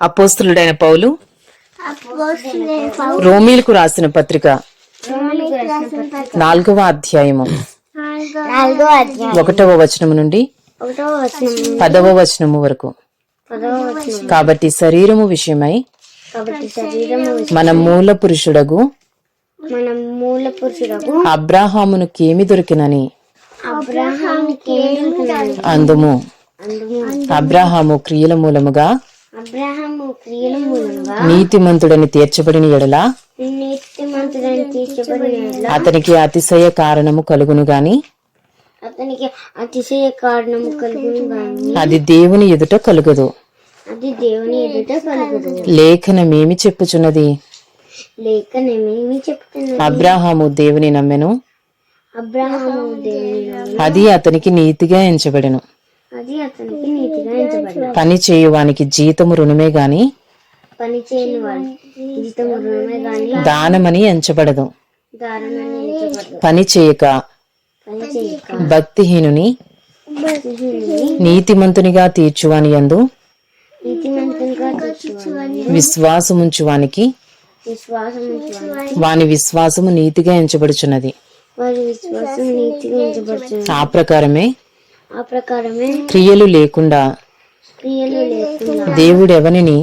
అపోస్తులుడైన పౌలు రోమిలకు రాసిన పత్రిక నాలుగవ అధ్యాయము. ఒకటవ వచనము నుండి పదవ వచనము వరకు. కాబట్టి శరీరము విషయమై మన మూల పురుషుడగు మన మూల పురుషుడకు అబ్రాహామునుకేమి దొరికినని అందుము. అబ్రాహాము క్రియల మూలముగా నీతిమంతుడని తీర్చబడిన ఎడల అతనికి అతిశయ కారణము కలుగును గాని? అతనికి అతిశయ కారణము కలుగును గాని అది దేవుని ఎదుట కలుగదు. అది దేవుని ఎదుట కలుగుదు. లేఖనమేమి చెప్పుచున్నది? లేఖనమేమి చెప్తున్నది అబ్రాహాము దేవుని నమ్మెను. అబ్రహాము దేవుని అది అతనికి నీతిగా ఎంచబడెను అది అతనికి నీతిగా ఎంచబడిన పని చేయువానికి జీతము రుణమే గాని పని చేయని వాడు. జీతము రుణమే గాని దానమని ఎంచబడదు. పని చేయక భక్తిహీనుని నీతిమంతునిగా తీర్చువాని తీర్చువాని విశ్వాసముంచువానికి వాని విశ్వాసము నీతిగా ఎంచబడుచున్నది. ఆ ప్రకారమే ఆ ప్రకారమే క్రియలు లేకుండా క్రియలు లేకుండా దేవుడెవనిని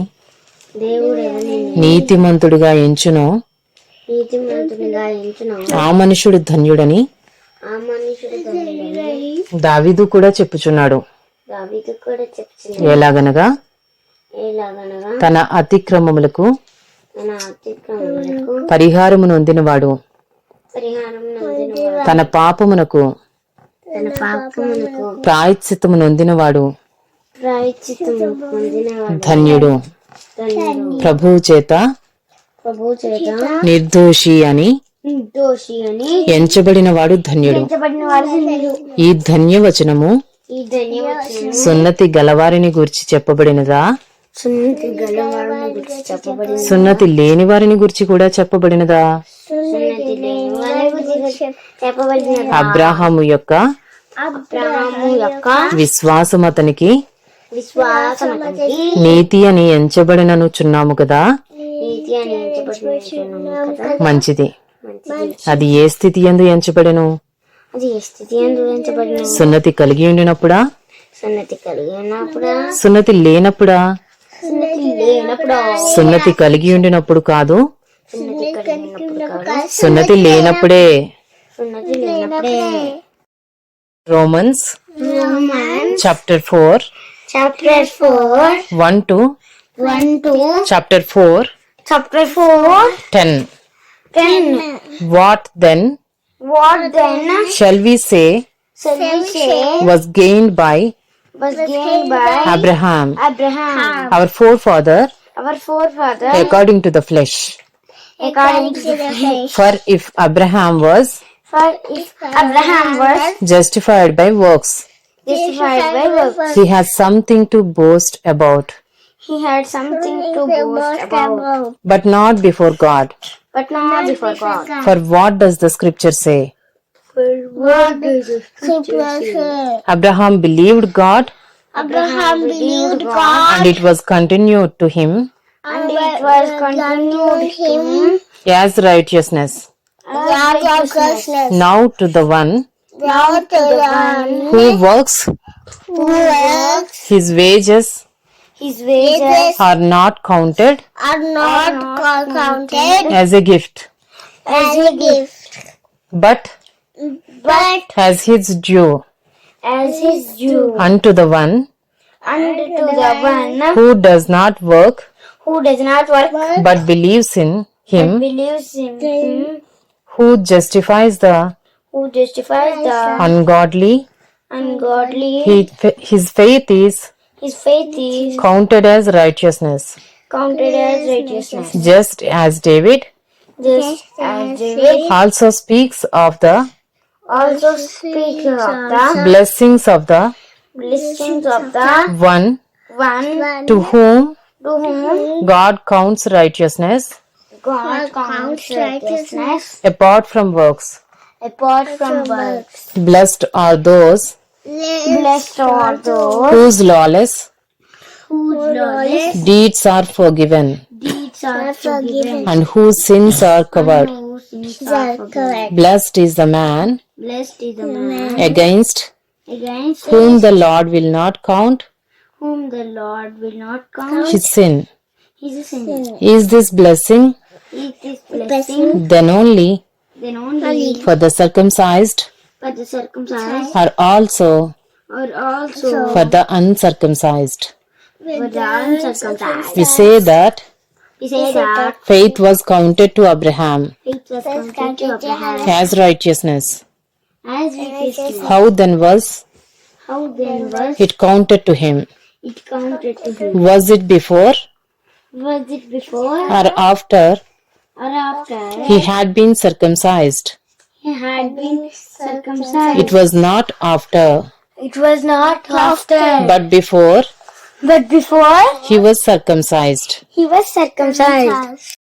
దేవుడు ఎవరిని నీతిమంతుడుగా ఎంచునో? నీతిమంతునిగా ఎంచును? ఆ మనుషుడు ధన్యుడని ఆ మనుషుడు ధన్యుడని దావీదు కూడా చెప్పుచున్నాడు. దావీదు కూడా చెప్తుంది ఎలాగనగా? ఎలాగనగా? తన అతిక్రమములకు తన అతిక్రమములకు తన పాపమునకు ప్రాయశ్చిత్తము నొందినవాడు. ధన్యుడు. ప్రభు చేత నిర్దోషి అని ఎంచబడిన వాడు ధన్యుడు. ఈ ధన్యవచనము సున్నతి గలవారిని గురించి చెప్పబడినదా? సున్నతి లేని వారిని గురించి కూడా చెప్పబడినదా? అబ్రాహాము యొక్క అబ్రహాము యొక్క విశ్వాసం అతనికి నీతి అని ఎంచబడిననుచున్నాము కదా? మంచిది. అది ఏ స్థితి ఎందు ఎంచబడెను? సున్నతి కలిగి ఉండినప్పుడా? సున్నతి కలిగి ఉన్నప్పుడు? సున్నతి లేనప్పుడా? సున్నతి కలిగి ఉండినప్పుడు కాదు. సున్నతి లేనప్పుడే. సున్నతి లేనప్పుడే Romans chapter four chapter four one to one two chapter four chapter four ten ten what then what then shall we say solution was gained by was gained by Abraham, Abraham, our forefather, our forefather, according to the flesh. according to the flesh. For if Abraham was for if Abraham was justified by works, justified by works, he has something to boast about, he had something to boast about, but not before God. but not before God. For what does the scripture say? What does the scripture say? Abraham believed God, Abraham believed God, and it was continued to him. And it was continued to him. As righteousness. As righteousness. Now to the one Now to the one who works, who works, his wages his wages are not counted are not counted as a gift, as a gift, but but as his due as his due unto the one unto the one who does not work who does not work but believes in him. Believes in him who justifies the who justifies the ungodly. ungodly. He, his faith is His faith is counted as righteousness, counted as righteousness. just as David Just as David also speaks of the also speaks of the blessings of the blessings of the one one to whom to whom God counts righteousness God counts righteousness apart from works. apart from works. Blessed are those Blessed are those whose lawless whose lawless deeds are forgiven, deeds are forgiven, and whose sins are covered. whose sins are forgiven. Blessed is the man Blessed is the man against against whom the Lord will not count whom the Lord will not count his sin. his sin. Is this blessing It is blessing then only then only for the circumcised, for the circumcised or also or also for the uncircumcised? for the uncircumcised. We say that We say that faith was counted to Abraham faith was counted to Abraham as righteousness. as righteousness. How then was How then was it counted to him? it counted to him? Was it before Was it before or after or after he had been circumcised? he had been circumcised? It was not after, It was not after, but before but before he was circumcised. he was circumcised.